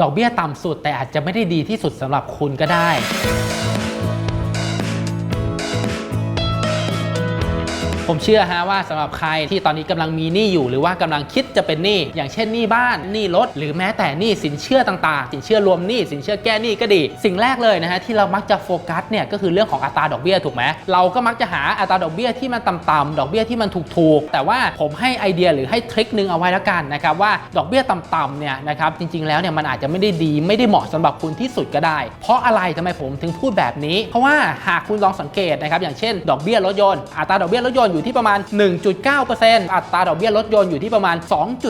ดอกเบี้ยต่ำสุดแต่อาจจะไม่ได้ดีที่สุดสำหรับคุณก็ได้ ผมเชื่อฮะว่าสำหรับใครที่ตอนนี้กำลังมีหนี้อยู่หรือว่ากำลังคิดจะเป็นหนี้อย่างเช่นหนี้บ้านหนี้รถหรือแม้แต่หนี้สินเชื่อต่างๆ สินเชื่อรวมหนี้สินเชื่อแก้หนี้ก็ดี สิ่งแรกเลยนะฮะที่เรามักจะโฟกัสเนี่ยก็คือเรื่องของอัตราดอกเบี้ยถูกไหมเราก็มักจะหาอัตราดอกเบี้ยที่มันต่ำๆดอกเบี้ยที่มันถูกๆแต่ว่าผมให้ไอเดียหรือให้ทริคนึงเอาไว้แล้วกันนะครับว่าดอกเบี้ยต่ำๆเนี่ยนะครับจริงๆแล้วเนี่ยมันอาจจะไม่ได้ดีไม่ได้เหมาะสำหรับคุณที่สุดก็ได้ เพราะอะไรทำไมผมถึงพูดแบบนี้ เพราะว่าหากคุณลองสังเกตนะครับอย่างเช่น ดอกเบี้ยรถยนต์อัตราดอกเบี้ยรถยนต์อยู่ที่ประมาณ 1.9%อัตราดอกเบี้ยรถยนต์อยู่ที่ประมาณ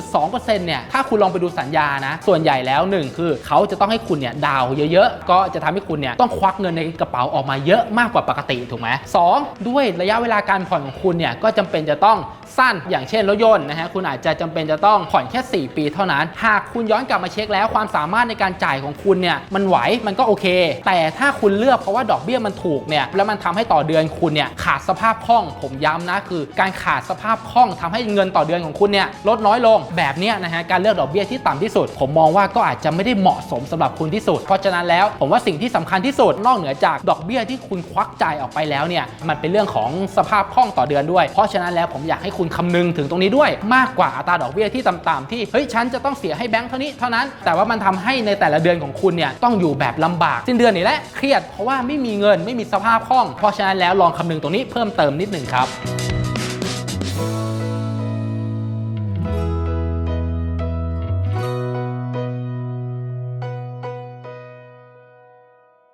2.2%เนี่ยถ้าคุณลองไปดูสัญญานะ ส่วนใหญ่แล้วหนึ่งคือเขาจะต้องให้คุณเนี่ยดาวเยอะๆ ก็จะทำให้คุณเนี่ยต้องควักเงินในกระเป๋าออกมาเยอะมากกว่าปกติถูกไหมสองด้วยระยะเวลาการผ่อนของคุณเนี่ยก็จำเป็นจะต้องสั้นอย่างเช่นรถยนต์นะฮะคุณอาจจะจำเป็นจะต้องผ่อนแค่ 4 ปีเท่านั้น หากคุณย้อนกลับมาเช็คแล้วความสามารถในการจ่ายของคุณเนี่ยมันไหวมันก็โอเค แต่ถ้าคุณเลือกเพราะว่าดอกเบี้ยมันถูกเนี่ยแล้วมันทำให้ต่อเดือนคุณเนี่ยขาดสภาพคล่องผมย้ำนะคือการขาดสภาพคล่องทำให้เงินต่อเดือนของคุณเนี่ยลดน้อยลงแบบนี้นะฮะการเลือกดอกเบี้ยที่ต่ำที่สุด ผมมองว่าก็อาจจะไม่ได้เหมาะสมสำหรับคุณที่สุด เพราะฉะนั้นแล้วผมว่าสิ่งที่สำคัญที่สุดนอกเหนือจากดอกเบี้ยที่คุณควักจ่ายออกไปแล้วเนี่ยมันเป็นเรื่องของสภาพคล่องต่อเดือนด้วย เพราะฉะนั้นแล้วผมอยากให้คุณคำนึงถึงตรงนี้ด้วย มากกว่าอัตราดอกเบี้ยที่ต่ำๆที่เฮ้ยฉันจะต้องเสียให้แบงค์เท่านี้เท่านั้น แต่ว่ามันทำให้ในแต่ละเดือนของคุณเนี่ยต้องอยู่แบบลำบากสิ้นเดือนนี่แหละเครียดเพราะว่าไม่มีเงินไม่มีสภาพคล่อง เพราะฉะนั้นแล้วลองคำนึงตรงนี้เพิ่มเติมนิดหนึ่งครับ